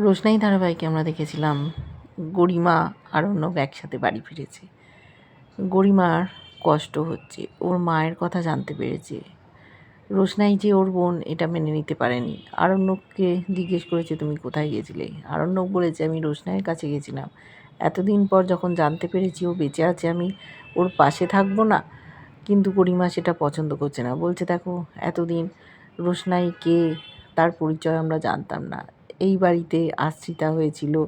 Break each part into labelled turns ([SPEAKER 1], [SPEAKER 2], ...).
[SPEAKER 1] রোশনাই ধারাবাহিকে আমরা দেখেছিলাম, গরিমা আর অর্ণব একসাথে বাড়ি ফিরেছে। গরিমার কষ্ট হচ্ছে, ওর মায়ের কথা জানতে পেরেছে। রোশনাই যে ওর বোন, এটা মেনে নিতে পারেনি। আরণ্যককে জিজ্ঞেস করেছে, তুমি কোথায় গিয়েছিলে আরণ্যক বলেছে, আমি রোশনাইয়ের কাছে গেছিলাম। এতদিন পর যখন জানতে পেরেছি, ও বেঁচে আছে, আমি ওর পাশে থাকব না। কিন্তু গরিমা সেটা পছন্দ করছে না। বলছে, দেখো, এতদিন রোশনাই কে তার পরিচয় আমরা জানতাম না। এই বাড়িতে আশ্রিতা হয়েছিল,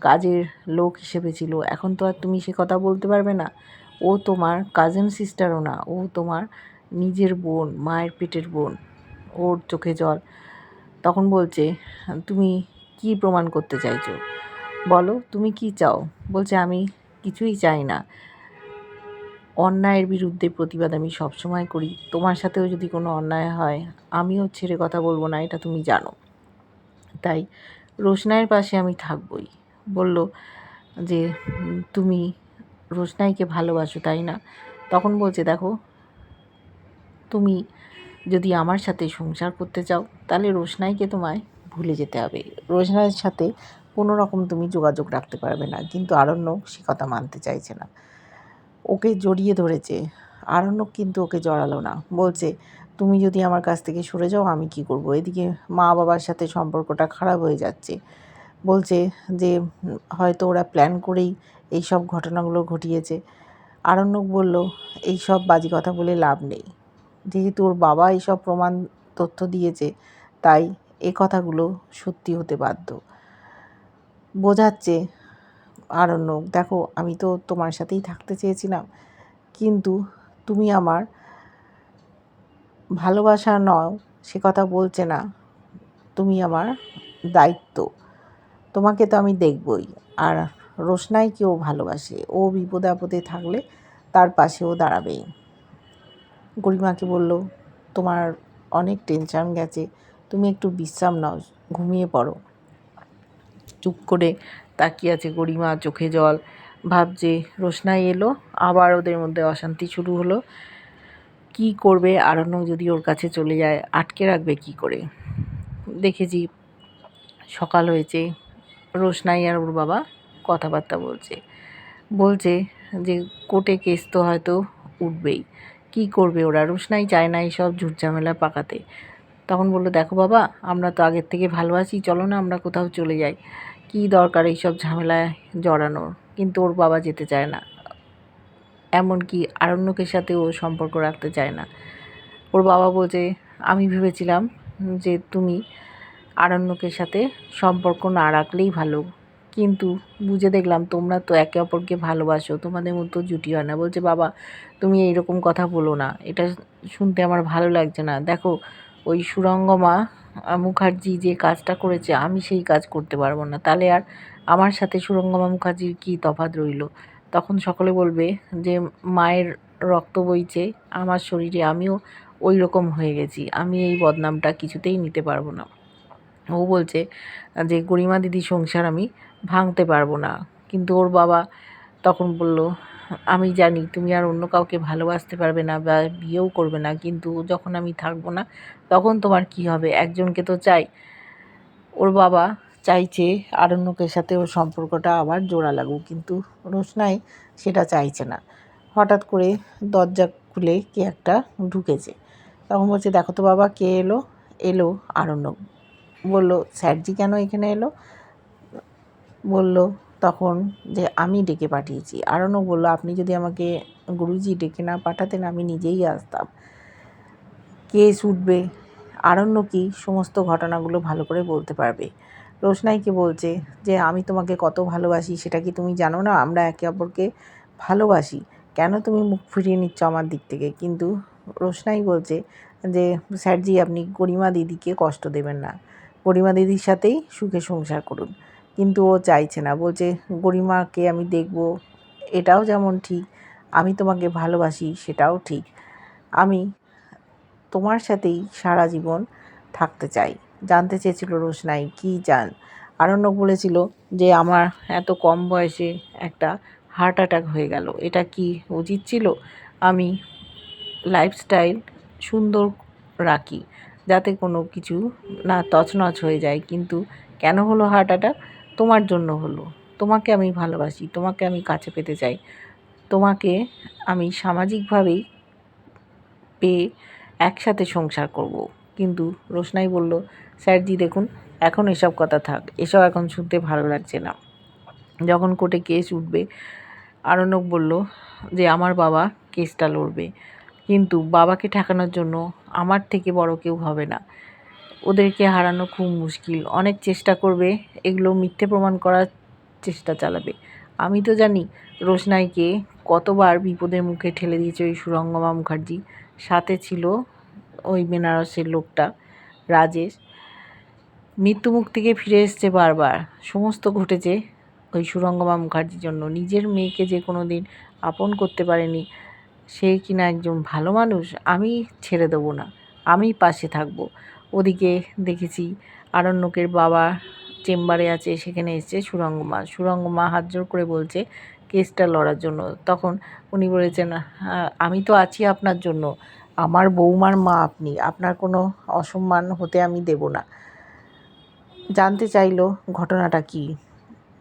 [SPEAKER 1] কাজের লোক হিসেবে ছিল। এখন তো আর তুমি সে কথা বলতে পারবে না। ও তোমার কাজিন সিস্টারও না, ও তোমার নিজের বোন, মায়ের পেটের বোন। ওর চোখে জল। তখন বলছে, তুমি কি প্রমাণ করতে চাইছো? বলো, তুমি কি চাও? বলছে, আমি কিছুই চাই না। অন্যায়ের বিরুদ্ধে প্রতিবাদ আমি সবসময় করি। তোমার সাথেও যদি কোনো অন্যায় হয়, আমিও ছেড়ে কথা বলব না, এটা তুমি জানো। তাই রোশনাইয়ের পাশে আমি থাকবই। বলল যে, তুমি রোশনাইকে ভালোবাসো, তাই না? তখন বলছে, দেখো, তুমি যদি আমার সাথে সংসার করতে চাও, তাহলে রোশনাইকে তোমায় ভুলে যেতে হবে। রোশনাইয়ের সাথে কোনো রকম তুমি যোগাযোগ রাখতে পারবে না। কিন্তু আরণ্যক সে কথা মানতে চাইছে না। ওকে জড়িয়ে ধরেছে। আরণ্যক কিন্তু ওকে জড়ালো না। বলছে তুমি যদি আমার কাছ থেকে সরে যাও, আমি কি করব? এদিকে মা বাবার সাথে সম্পর্কটা খারাপ হয়ে যাচ্ছে। বলছে যে, হয়তো ওরা প্ল্যান করেই এই সব ঘটনাগুলো ঘটিয়েছে। আরণ্যক বলল, এই সব বাজি কথা বলে লাভ নেই। যেহেতু ওর বাবা এইসব প্রমাণ তথ্য দিয়েছে, তাই এ কথাগুলো সত্যি হতে বাধ্য। বোঝাচ্ছে আরণ্যক, দেখো, আমি তো তোমার সাথেই থাকতে চেয়েছিলাম, কিন্তু তুমি আমার ভালোবাসা নও সে কথা বলছে না। তুমি আমার দায়িত্ব। তোমাকে তো আমি দেখবই। আর রোশনাইকেও ভালোবাসে? ও বিপদে আপদে থাকলে তার পাশেও দাঁড়াবেই। গরিমাকে বলল, তোমার অনেক টেনশন গেছে। তুমি একটু বিশ্রাম নাও, ঘুমিয়ে পড়ো। চুপ করে তাকিয়ে আছে গরিমা, চোখে জল। ভাবছে রোশনাই এলো, আবার ওদের মধ্যে অশান্তি শুরু হলো। কি করবে আরণ্যক যদি ওর কাছে চলে যায়, আটকে রাখবে কি করে? দেখেছি সকাল হয়েছে রোশনাই আর ওর বাবা কথাবার্তা বলছে। বলছে যে কোর্টে কেস তো হয়তো উঠবেই, কি করবে ওরা? রোশনাই চায় না এইসব ঝুটঝামেলা পাকাতে। তখন বলল, দেখো বাবা, আমরা তো আগের থেকে ভালো আছি, চলো না আমরা কোথাও চলে যাই। কি দরকার এইসব ঝামেলায় জড়ানোর? কিন্তু ওর বাবা যেতে চায় না। এমনকি আরণ্যকের সাথেও সম্পর্ক রাখতে চায় না। ওর বাবা বলছে, আমি ভেবেছিলাম যে তুমি আরণ্যকের সাথে সম্পর্ক না রাখলেই ভালো। কিন্তু বুঝে দেখলাম তোমরা তো একে অপরকে ভালোবাসো, তোমাদের মতো জুটি হয় না। বলছে, বাবা, তুমি এইরকম কথা বলো না। এটা শুনতে আমার ভালো লাগছে না। দেখো, ওই সুরঙ্গমা মুখার্জি যে কাজটা করেছে, আমি সেই কাজ করতে পারব না। তাহলে আর আমার সাথে সুরঙ্গমা মুখার্জির কী তফাৎ রইল? তখন সকলে বলবে যে, মায়ের রক্ত বইছে, আমার শরীরে আমিও ওই রকম হয়ে গেছি, আমি এই বদনামটা কিছুতেই নিতে পারব না। ও বলছে যে, গরিমা দিদি সংসার আমি ভাঙতে পারব না। কিন্তু ওর বাবা তখন বলল, আমি জানি তুমি আর অন্য কাউকে ভালোবাসতে পারবে না বা বিয়েও করবে না, কিন্তু যখন আমি থাকব না, তখন তোমার কি হবে? একজনকে তো চাই। ওর বাবা চাইছে আরণ্যকের সাথে ওর সম্পর্কটা আবার জোড়া লাগুক, কিন্তু রোশনাই সেটা চাইছে না। হঠাৎ করে দরজা খুলে কে একটা ঢুকেছে। তখন বলছে, দেখো তো বাবা, কে এলো? এলো আরণ্যক বলল, স্যারজি কেন এখানে এলো? বলল, তখন যে আমি ডেকে পাঠিয়েছি। আরণ্যক বলল, আপনি যদি আমাকে গুরুজি ডেকে না পাঠাতেন, আমি নিজেই আসতাম। কেস উঠবে। আরণ্য কি সমস্ত ঘটনাগুলো ভালো করে বলতে পারবে? রোশনাইকে বলছে যে, আমি তোমাকে কত ভালোবাসি, সেটা কি তুমি জানো না? আমরা একে অপরকে ভালোবাসি। কেন তুমি মুখ ফিরিয়ে নিচ্ছ আমার দিক থেকে? কিন্তু রোশনাই বলছে যে, স্যারজি, আপনি গরিমা দিদিকে কষ্ট দেবেন না। গরিমা দিদির সাথেই সুখে সংসার করুন। কিন্তু ও চাইছে না। বলছে, গরিমাকে আমি দেখব, এটাও যেমন ঠিক। আমি তোমাকে ভালোবাসি, সেটাও ঠিক। আমি তোমার সাথেই সারা জীবন থাকতে চাই। জানতে চেয়েছিল রোশনাই, কী জান? আরণ্যক বলেছিল যে, আমার এত কম বয়সে একটা হার্ট অ্যাটাক হয়ে গেল। এটা কি উচিত ছিল? আমি লাইফস্টাইল সুন্দর রাখি, যাতে কোনো কিছু না তছনছ হয়ে যায়। কিন্তু কেন হলো হার্ট অ্যাটাক তোমার জন্য হলো। তোমাকে আমি ভালোবাসি, তোমাকে আমি কাছে পেতে চাই। তোমাকে আমি সামাজিকভাবেই পেয়ে একসাথে সংসার করব। কিন্তু রোশনাই বলল স্যারজি দেখুন, এখন এসব কথা থাক, এসব এখন শুনতে ভালো লাগছে না। যখন কোর্টে কেস উঠবে, আরণ্যক বলল যে আমার বাবা কেসটা লড়বে, কিন্তু বাবাকে ঠেকানোর জন্য আমার থেকে বড় কেউ হবে না। ওদেরকে হারানো খুব মুশকিল, অনেক চেষ্টা করবে, এগুলো মিথ্যে প্রমাণ করার চেষ্টা চালাবে। আমি তো জানি রোশনাইকে কতবার বিপদের মুখে ঠেলে দিয়েছে ওই সুরঙ্গমা মুখার্জি, সাথে ছিল ওই বেনারসের লোকটা, রাজেশ। মৃত্যুমুখ থেকে ফিরে এসছে বারবার। সমস্ত ঘটেছে ওই সুরঙ্গমা মুখার্জির জন্য। নিজের মেয়েকে যে কোনো দিন আপন করতে পারেনি সে কিনা একজন ভালো মানুষ আমি ছেড়ে দেবো না। আমি পাশে থাকব। ওদিকে দেখেছি আরণ্যকের বাবা চেম্বারে আছে সেখানে এসছে সুরঙ্গমা। সুরঙ্গমা হাত জোর করে বলছে কেসটা লড়ার জন্য। তখন উনি বলেছেন "হ্যাঁ, আমি তো আছি আপনার জন্য। আমার বৌমার মা আপনি। আপনার কোনো অসম্মান হতে আমি দেব না। জানতে চাইলো ঘটনাটা কি।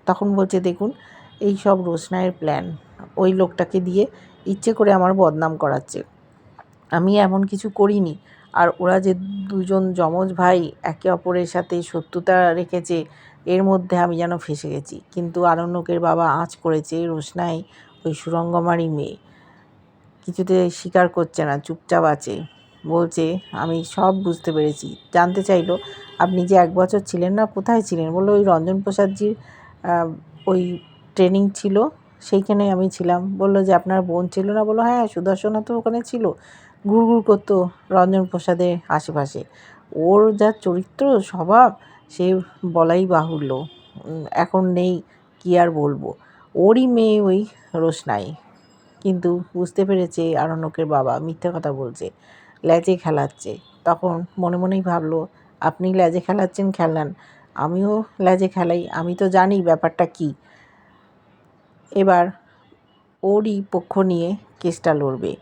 [SPEAKER 1] তখন বলছে, দেখুন, এই সব রোশনাইয়ের প্ল্যান ওই লোকটাকে দিয়ে ইচ্ছে করে আমার বদনাম করাচ্ছে। আমি এমন কিছু করিনি। আর ওরা যে দুজন যমজ ভাই একে অপরের সাথে শত্রুতা রেখেছে, এর মধ্যে আমি যেন ফেসে গেছি। কিন্তু আরণ্যকের বাবা আঁচ করেছে রোশনাই ওই সুরঙ্গমারই মেয়ে। কিছুতে স্বীকার করছে না, চুপচাপ আছে। বলছে, আমি সব বুঝতে পেরেছি। জানতে চাইলো আপনি যে এক বছর ছিলেন না, কোথায় ছিলেন? বলল, ওই রঞ্জন প্রসাদজির ওই ট্রেনিং ছিল সেইখানে আমি ছিলাম। বলল যে, আপনার বোন ছিল না? বলল হ্যাঁ সুদর্শনা তো ওখানে ছিল। ঘুরঘুর করতো রঞ্জন প্রসাদের আশেপাশে। ওর যা চরিত্র, স্বভাব, সে বলাই বাহুল্য। এখন নেই, কি আর বলব? ওরই মেয়ে ওই রোশনাই। কিন্তু বুঝতে পেরেছে আরণ্যকের বাবা মিথ্যে কথা বলছে ল্যাচে খেলাচ্ছে। তখন মনে মনেই ভাবলো আপনি ল্যাজে খেলাচ্ছেন খেলান আমিও ল্যাজে খেলাই, আমি তো জানি ব্যাপারটা কি। এবার ওরই পক্ষ নিয়ে কেসটা লড়বে।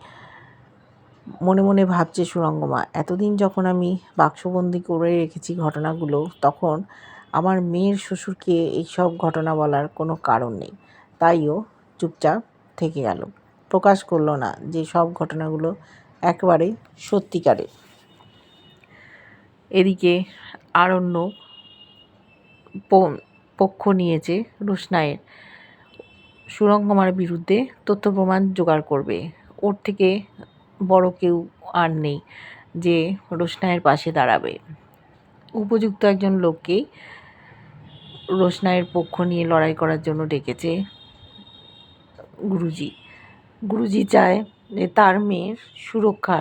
[SPEAKER 1] মনে মনে ভাবছে সুরঙ্গমা, এতদিন যখন আমি বাক্সবন্দি করে রেখেছি ঘটনাগুলো, তখন আমার মেয়ের শ্বশুরকে এইসব ঘটনা বলার কোনো কারণ নেই। তাইও চুপচাপ থেকে গেল। প্রকাশ করল না যে সব ঘটনাগুলো একেবারে সত্যিকারের। এদিকে আরণ্য পক্ষ নিয়েছে রোশনাইয়ের সুরঙ্গমার বিরুদ্ধে তথ্য প্রমাণ জোগাড় করবে। ওর থেকে বড় কেউ আর নেই যে রোশনাইয়ের পাশে দাঁড়াবে। উপযুক্ত একজন লোককেই রোশনাইয়ের পক্ষ নিয়ে লড়াই করার জন্য ডেকেছে গুরুজি। গুরুজি চায় যে তার মেয়ের সুরক্ষা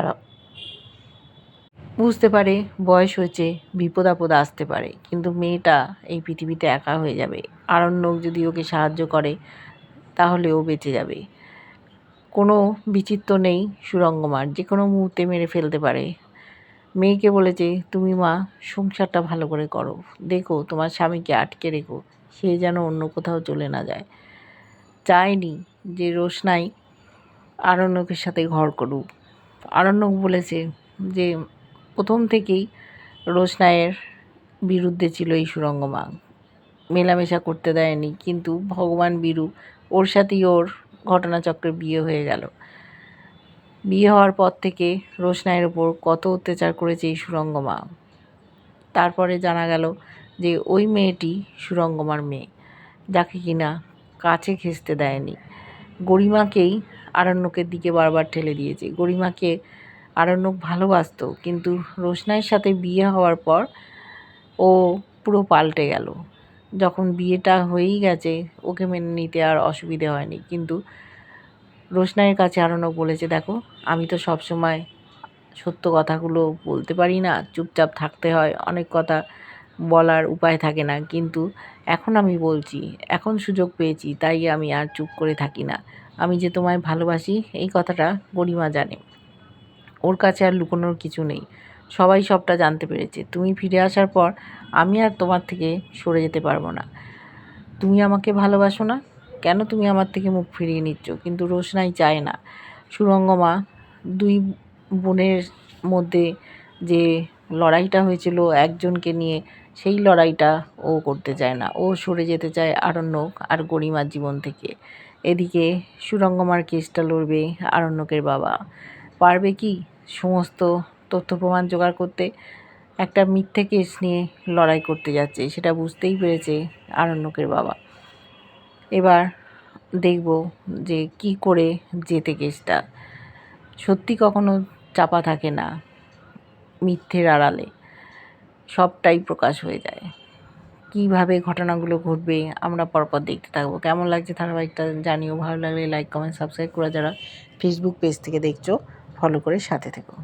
[SPEAKER 1] বুঝতে পারে, বয়স হয়েছে, বিপদ আপদ আসতে পারে, কিন্তু মেয়েটা এই পৃথিবীতে একা হয়ে যাবে। আরণ্যক যদি ওকে সাহায্য করে, তাহলে ও বেঁচে যাবে। কোনো বিচিত্র নেই সুরঙ্গমার, যে কোনো মুহূর্তে মেরে ফেলতে পারে। মেয়েকে বলেছে, তুমি মা, সংসারটা ভালো করে করো। দেখো, তোমার স্বামীকে আটকে রেখো। সে যেন অন্য কোথাও চলে না যায়। চায়নি যে রোশনাই আরণ্যকের সাথে ঘর করুক। আরণ্যক বলেছে যে প্রথম থেকেই রোশনাইয়ের বিরুদ্ধে ছিল এই সুরঙ্গমা মেলামেশা করতে দেয়নি, কিন্তু ভগবান বিরু, ওর সাথেই ওর ঘটনাচক্রে বিয়ে হয়ে গেল। বিয়ে হওয়ার পর থেকে রোশনাইয়ের ওপর কত অত্যাচার করেছে এই সুরঙ্গমা তারপরে জানা গেল যে ওই মেয়েটি সুরঙ্গমার মেয়ে, যাকে কিনা কাছে ঘেঁষতে দেয়নি। গরিমাকেই আরণ্যকের দিকে বারবার ঠেলে দিয়েছে। গরিমাকে আরণ্যক ভালোবাসতো কিন্তু রোশনাইয়ের সাথে বিয়ে হওয়ার পর ও পুরো পাল্টে গেল। যখন বিয়েটা হয়েই গেছে, ওকে মেনে নিতে আর অসুবিধে হয়নি। কিন্তু রোশনাইয়ের কাছে আরণ্যক বলেছে, দেখো, আমি তো সব সময় সত্য কথাগুলো বলতে পারি না, চুপচাপ থাকতে হয়, অনেক কথা বলার উপায় থাকে না। কিন্তু এখন আমি বলছি, এখন সুযোগ পেয়েছি, তাই আমি আর চুপ করে থাকি না। আমি যে তোমায় ভালোবাসি, এই কথাটা গরিমা জানে। ওর কাছে আর লুকোনোর কিছু নেই। সবাই সবটা জানতে পেরেছে। তুমি ফিরে আসার পর আমি আর তোমার থেকে সরে যেতে পারব না। তুমি আমাকে ভালোবাসো না? কেন তুমি আমার থেকে মুখ ফিরিয়ে নিচ্ছ? কিন্তু রোশনাই চায় না। সুরঙ্গমা দুই বোনের মধ্যে যে লড়াইটা হয়েছিল একজনকে নিয়ে, সেই লড়াইটা ও করতে চায় না। ও সরে যেতে চায় আরণ্যক আর গরিমার জীবন থেকে। এদিকে সুরঙ্গমার কেসটা লড়বে আরণ্যকের বাবা। পারবে কি? সমস্ত তথ্য প্রমাণ জোগাড় করতে একটা মিথ্যে কেস নিয়ে লড়াই করতে যাচ্ছে, সেটা বুঝতেই পেরেছে আরণ্যকের বাবা। এবার দেখব যে কি করে যেতে কেসটা। সত্যি কখনো চাপা থাকে না মিথ্যের আড়ালে। সবটাই প্রকাশ হয়ে যায়। কীভাবে ঘটনাগুলো ঘটবে আমরা পরপর দেখতে থাকব। কেমন লাগছে ধারাবাহিকটা জানিও। ভালো লাগলে লাইক কমেন্ট সাবস্ক্রাইব করে যারা ফেসবুক পেজ থেকে দেখছ। ফলো করে সাথে থেকো।